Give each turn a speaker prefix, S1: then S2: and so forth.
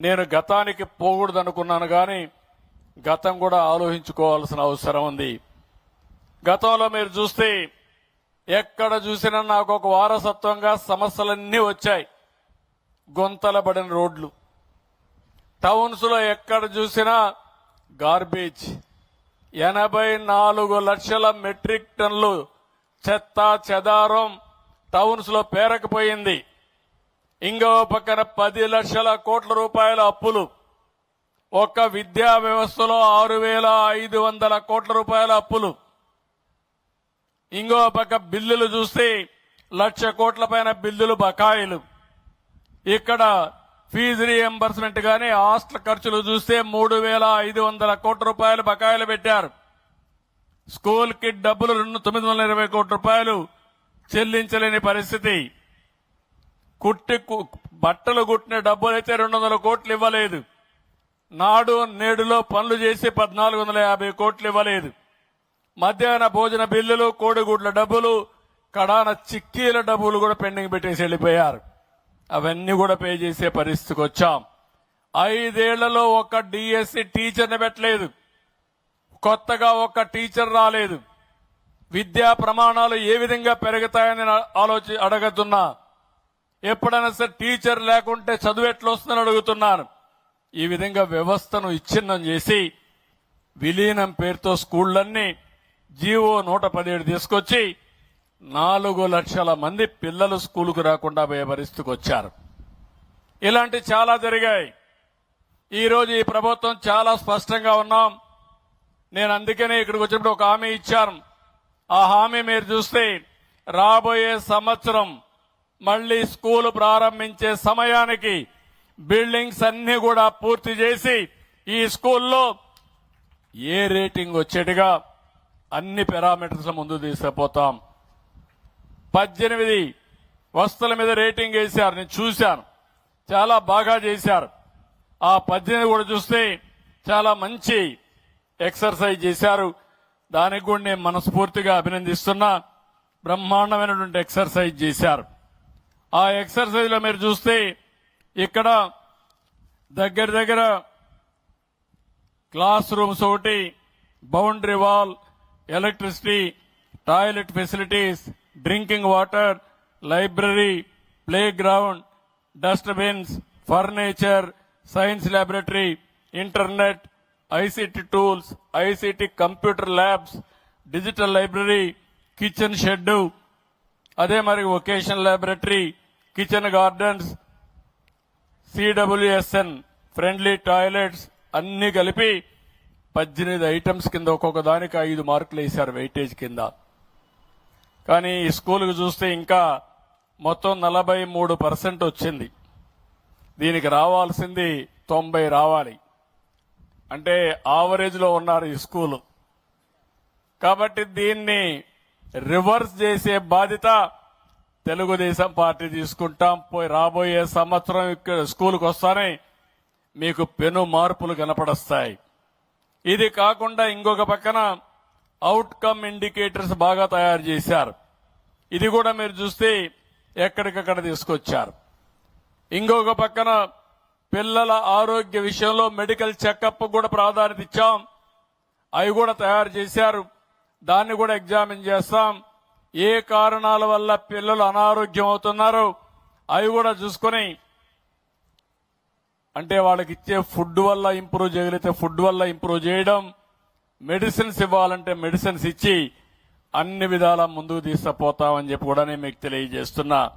S1: నేను గతానికి పోకూడదు అనుకున్నాను కానీ గతం కూడా ఆలోచించుకోవాల్సిన అవసరం ఉంది. గతంలో మీరు చూస్తే ఎక్కడ చూసినా నాకు ఒక వారసత్వంగా సమస్యలన్నీ వచ్చాయి. గుంతలబడిన రోడ్లు. టౌన్స్లో ఎక్కడ చూసినా గార్బేజ్. ఎనభై నాలుగు లక్షల మెట్రిక్ టన్లు చెత్త చెదారం టౌన్స్లో పేరకపోయింది. ఇంకో పక్కన పది లక్షల కోట్ల రూపాయల అప్పులు. ఒక్క విద్యా వ్యవస్థలో ఆరు వేల ఐదు వందల కోట్ల రూపాయల అప్పులు. ఇంకో పక్క బిల్లులు చూస్తే లక్ష కోట్ల పైన బిల్లులు బకాయిలు. ఇక్కడ ఫీజు రీఎంబర్స్మెంట్ కానీ హాస్టల్ ఖర్చులు చూస్తే మూడు వేల ఐదు వందల కోట్ల రూపాయలు బకాయిలు పెట్టారు. స్కూల్కి డబ్బులు రెండు తొమ్మిది వందల ఇరవై కోట్ల రూపాయలు చెల్లించలేని పరిస్థితి. కుట్టి కు- బట్టలు కుట్టిన డబ్బులు అయితే రెండు వందల కోట్లు ఇవ్వలేదు. నాడు నేడులో పనులు చేసి పద్నాలుగు వందల యాభై కోట్లు ఇవ్వలేదు. మధ్యాహ్న భోజన బిల్లులు కోడిగుడ్ల డబ్బులు కడాన చిక్కీల డబ్బులు కూడా పెండింగ్ పెట్టేసి వెళ్ళిపోయారు. అవన్నీ కూడా పే చేసే పరిస్థితికి వచ్చాం. ఐదేళ్ళలో ఒక డిఎస్సి టీచర్ని పెట్టలేదు. కొత్తగా ఒక టీచర్ రాలేదు. విద్యా ప్రమాణాలు ఏ విధంగా పెరుగుతాయని ఆలోచి అడగతున్నా ఎప్పుడైనా సరే టీచర్ లేకుంటే చదువు ఎట్లా వస్తుందని అడుగుతున్నాను. ఈ విధంగా వ్యవస్థను ఇచ్ఛిన్నం చేసి విలీనం పేరుతో స్కూళ్ళన్నీ జీవో నూట పదిహేడు తీసుకొచ్చి నాలుగు లక్షల మంది పిల్లలు స్కూలుకు రాకుండా పోయే పరిస్థితికి వచ్చారు. ఇలాంటి చాలా జరిగాయి. ఈరోజు ఈ ప్రభుత్వం చాలా స్పష్టంగా ఉన్నాం. నేను అందుకనే ఇక్కడికి వచ్చినప్పుడు ఒక హామీ ఇచ్చాను. ఆ హామీ మీరు చూస్తే రాబోయే సంవత్సరం మళ్ళీ స్కూల్ ప్రారంభించే సమయానికి బిల్డింగ్స్ అన్ని కూడా పూర్తి చేసి ఈ స్కూల్లో ఏ రేటింగ్ వచ్చేట్టుగా అన్ని పారామీటర్స్ ముందు తీసుకుపోతాం. పద్దెనిమిది వస్తువుల మీద రేటింగ్ వేశారు. నేను చూశాను. చాలా బాగా చేశారు. ఆ పద్దెనిమిది కూడా చూస్తే చాలా మంచి ఎక్సర్సైజ్ చేశారు. దానికి కూడా నేను మనస్ఫూర్తిగా అభినందిస్తున్నా. బ్రహ్మాండమైనటువంటి ఎక్సర్సైజ్ చేశారు. ఆ ఎక్సర్సైజ్లో మీరు చూస్తే ఇక్కడ దగ్గర దగ్గర క్లాస్ రూమ్స్ ఒకటి boundary wall electricity toilet facilities drinking water library playground dustbins furniture science laboratory internet ICT tools ICT computer labs digital library kitchen shed అదే మరి vocational laboratory kitchen gardens CWSN friendly toilets అన్ని కలిపి పద్దెనిమిది items కింద ఒక్కొక్క దానికి ఐదు మార్కులు వేశారు వెయిటేజ్ కింద. కానీ ఈ స్కూల్కి చూస్తే ఇంకా మొత్తం నలభై మూడు పర్సెంట్ వచ్చింది. దీనికి రావాల్సింది తొంభై రావాలి. అంటే ఆవరేజ్లో ఉన్నారు ఈ స్కూల్. కాబట్టి దీన్ని రివర్స్ చేసే బాధ్యత తెలుగుదేశం పార్టీ తీసుకుంటాం పోయి రాబోయే సంవత్సరం ఇక్కడ స్కూల్కి వస్తానే మీకు పెను మార్పులు కనపడస్తాయి. ఇది కాకుండా ఇంకొక పక్కన అవుట్కమ్ ఇండికేటర్స్ బాగా తయారు చేశారు. ఇది కూడా మీరు చూస్తే ఎక్కడికక్కడ తీసుకొచ్చారు. ఇంకొక పక్కన పిల్లల ఆరోగ్య విషయంలో మెడికల్ చెకప్ కూడా ప్రాధాన్యత ఇచ్చాం. అవి కూడా తయారు చేశారు. దాన్ని కూడా ఎగ్జామిన్ చేస్తాం. ఏ కారణాల వల్ల పిల్లలు అనారోగ్యం అవుతున్నారో అవి కూడా చూసుకొని అంటే వాళ్ళకి ఇచ్చే ఫుడ్ వల్ల ఇంప్రూవ్ చేయగలిగితే ఫుడ్ వల్ల ఇంప్రూవ్ చేయడం మెడిసిన్స్ ఇవ్వాలంటే మెడిసిన్స్ ఇచ్చి అన్ని విధాల ముందుకు తీసుకుపోతామని చెప్పి కూడా నేను మీకు తెలియజేస్తున్నా.